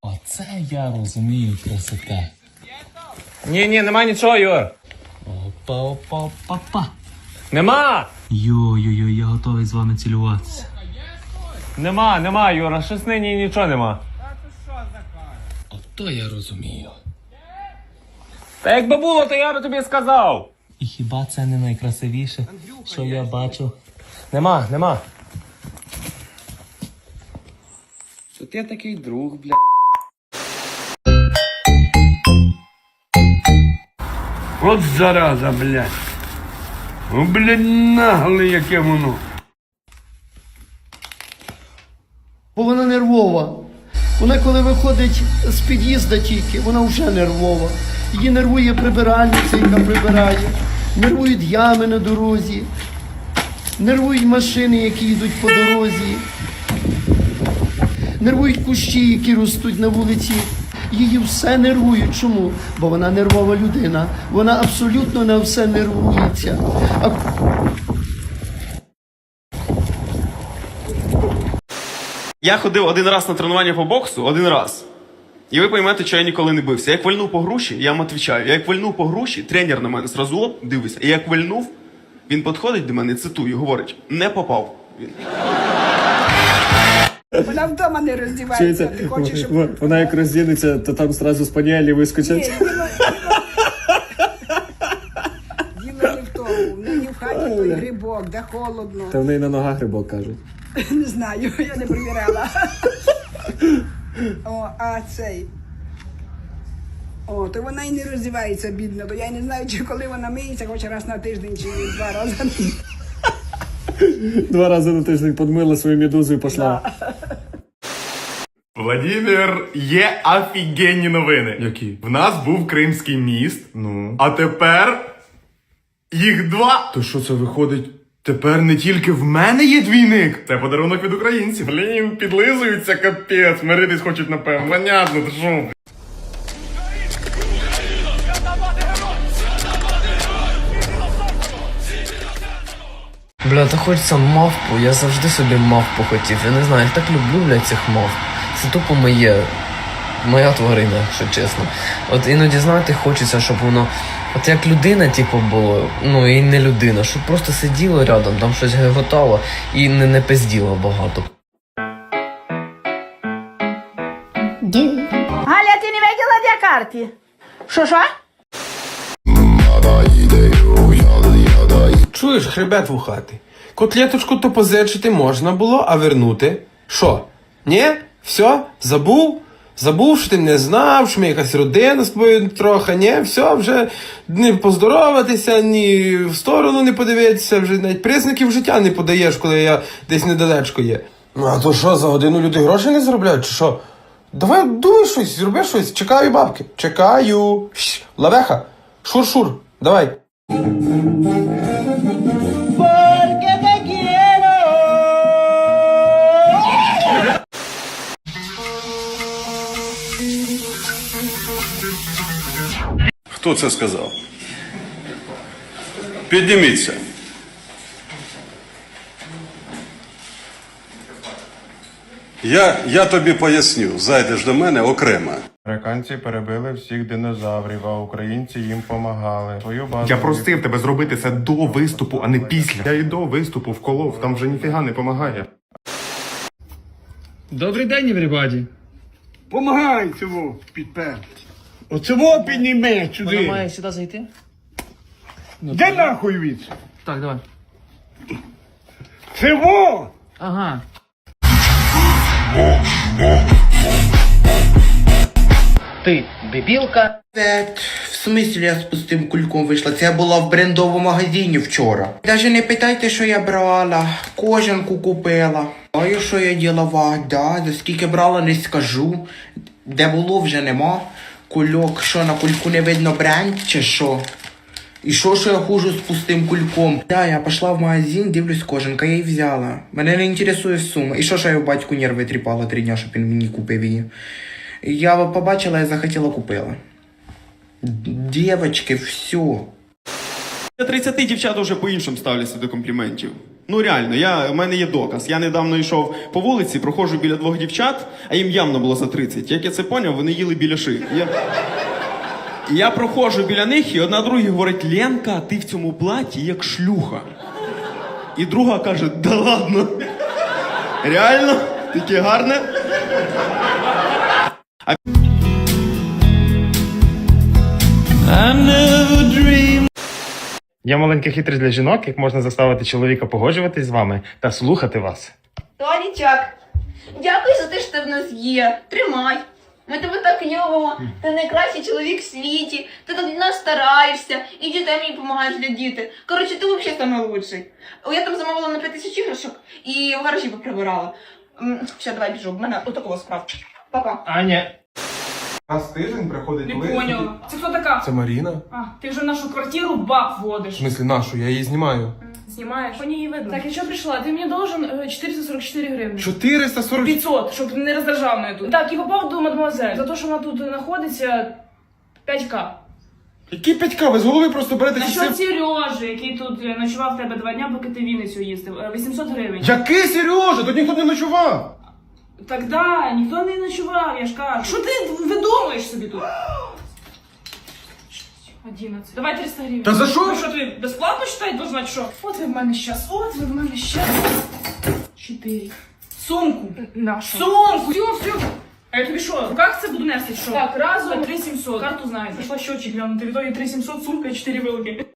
Оце я розумію красота. Ні, ні, нема нічого, Юр. Опа, опа, опа, опа. Нема! Йо-йо-йо, я готовий з вами цілуватися. Нема, нема, Юра, щось нині нічого нема. Ото я розумію. Та якби було, то я би тобі сказав. І хіба це не найкрасивіше, що я бачу? Нема, нема. То ти такий друг, бля. От зараза, блядь. Ну, блядь, нагле яке воно. бо вона нервова. Вона коли виходить з під'їзда тільки, вона вже нервова. Її нервує прибиральниця, яка прибирає, нервують ями на дорозі, нервують машини, які йдуть по дорозі, нервують кущі, які ростуть на вулиці. Її все нервують. Чому? Бо вона нервова людина. Вона абсолютно на все нервується. А Я ходив один раз на тренування по боксу, один раз. І ви поймете, що я ніколи не бився. Як вальнув по груші, я вам відповідаю. Як вальнув по груші, тренер на мене зразу оп, дивиться. І як вальнув, він підходить до мене, цитую, говорить, не попав. Він. Вона вдома не роздівається. Ти хочеш, щоб... Вона як роздінеться, то там зразу спаніелі вискочать. Ні, діло, не в тому. В неї в хаті той грибок, де холодно. Та в неї на ногах рибок кажуть. Не знаю, я не перевіряла. О, а цей. О, то вона і не роздівається, бідно, бо я не знаю, чи коли вона миється, хоч раз на тиждень, чи два рази. Два рази на тиждень подмила свою медузу і пішла. Владимир, є офігенні новини. Які? В нас був Кримський міст. Ну. А тепер їх два. То що це виходить? Тепер не тільки в мене є двійник. Це подарунок від українців. Блін, підлизуються капець. Миритись хочуть, напевно. Понятно, ти що? Бля, та хочеться мавпу, я завжди собі мавпу хотів. Я не знаю, я так люблю, бля, цих мавп. Це тупо моє. Моя тварина, якщо чесно. От іноді, знаєте, хочеться, щоб воно. От як людина, типу, було, ну і не людина, щоб просто сиділо рядом, там щось геготало і не, не пизділо багато. Галя, ти не виділа, де карти? Що, що? Чуєш, хребет вухати. Котлеточку то позичити можна було, а вернути. Що? Ні? Все? Забув? Забув, що ти не знав, що ми якась родина з тобою трохи, ні, все, вже не поздороватися, ні в сторону не подивитися, вже навіть признаків життя не подаєш, коли я десь недалечко є. Ну, а то що, за годину люди гроші не заробляють, чи що? Давай думай щось, зроби щось, чекаю бабки. Чекаю. Лавеха, шур-шур, давай. Хто це сказав? Підніміться. Я, я тобі поясню, зайдеш до мене окремо. Американці перебили всіх динозаврів, а українці їм помагали. Свою базу Я просив тебе зробити це до виступу, а не після. Я і до виступу вколов, там вже ніфіга не помагає. Добрий день, everybody. Помагай цього підперти. Оцього підніме Вона має сюди зайти? Де нахуй від? Так, давай. Цього! Ага. Ти дебілка. В смислі я з пустим кульком вийшла? Це я була в брендовому магазині вчора. Даже не питайте, що я брала. Кожанку купила. Знаю, що я ділова, да. За скільки брала, не скажу. Де було, вже нема. Кульок, що на кульку не видно бренд чи що? І що, що я хожу з пустим кульком? Да, я пішла в магазин, дивлюсь, кожанка, я її взяла. Мене не інтересує сума. І що, що я в батьку нерви тріпала три дня, щоб він мені купив її. Я побачила і захотіла купила. Дівочки, все. Я 30 дівчата вже по-іншому ставляться до компліментів. Ну реально, я, у мене є доказ. Я недавно йшов по вулиці, проходжу біля двох дівчат, а їм явно було за 30. Як я це поняв, вони їли біля шиї. Я... І Я проходжу біля них, і одна другій говорить: Ленка, ти в цьому платі як шлюха. І друга каже: да ладно. Реально? Таке гарне? Є маленька хитрість для жінок, як можна заставити чоловіка погоджуватись з вами та слухати вас. Толічок, дякую за те, що ти в нас є. Тримай. Ми тебе так любимо. Ти найкращий чоловік в світі. Ти так для нас стараєшся і дітей мені допомагаєш для діти. Коротше, ти взагалі лучший. Я там замовила на 5 тисяч іграшок і в гаражі поприбирала. Все, давай біжу. В мене отакого справ. Папа. Аня. Раз в тиждень приходить Не поняла. Це хто така? Це Маріна. А, ти вже нашу квартиру баб водиш. В смислі нашу, я її знімаю. Знімаєш? По ній видно. Так, я що прийшла? Ти мені должен е, 444 гривні. 440... 500, щоб не роздражав мене тут. Так, і попав до мадемуазель. За те, що вона тут знаходиться 5к. Які 5К? Ви з голови просто берете ці Насчет всі... Сережи, який тут е, ночував в тебе два дня, поки ти в Вінницю їздив. Е, 800 гривень. Який Сережа? Тут ніхто не ночував. Так да, ніхто не ночував, я ж кажу. Що ти видумуєш собі тут? 11. Давай 300 гривень. Та за що? Ну що ти безплатно читати должна, чи що? От ви в мене щас, от ви в мене щас. 4. Сумку. Нашу. Сумку. Все, все. А я тобі що, в руках це буду нести, що? Так, разом 3700. Карту знаєш. Пішла щочі глянути, в ітогі 3700, сумка і 4 вилки.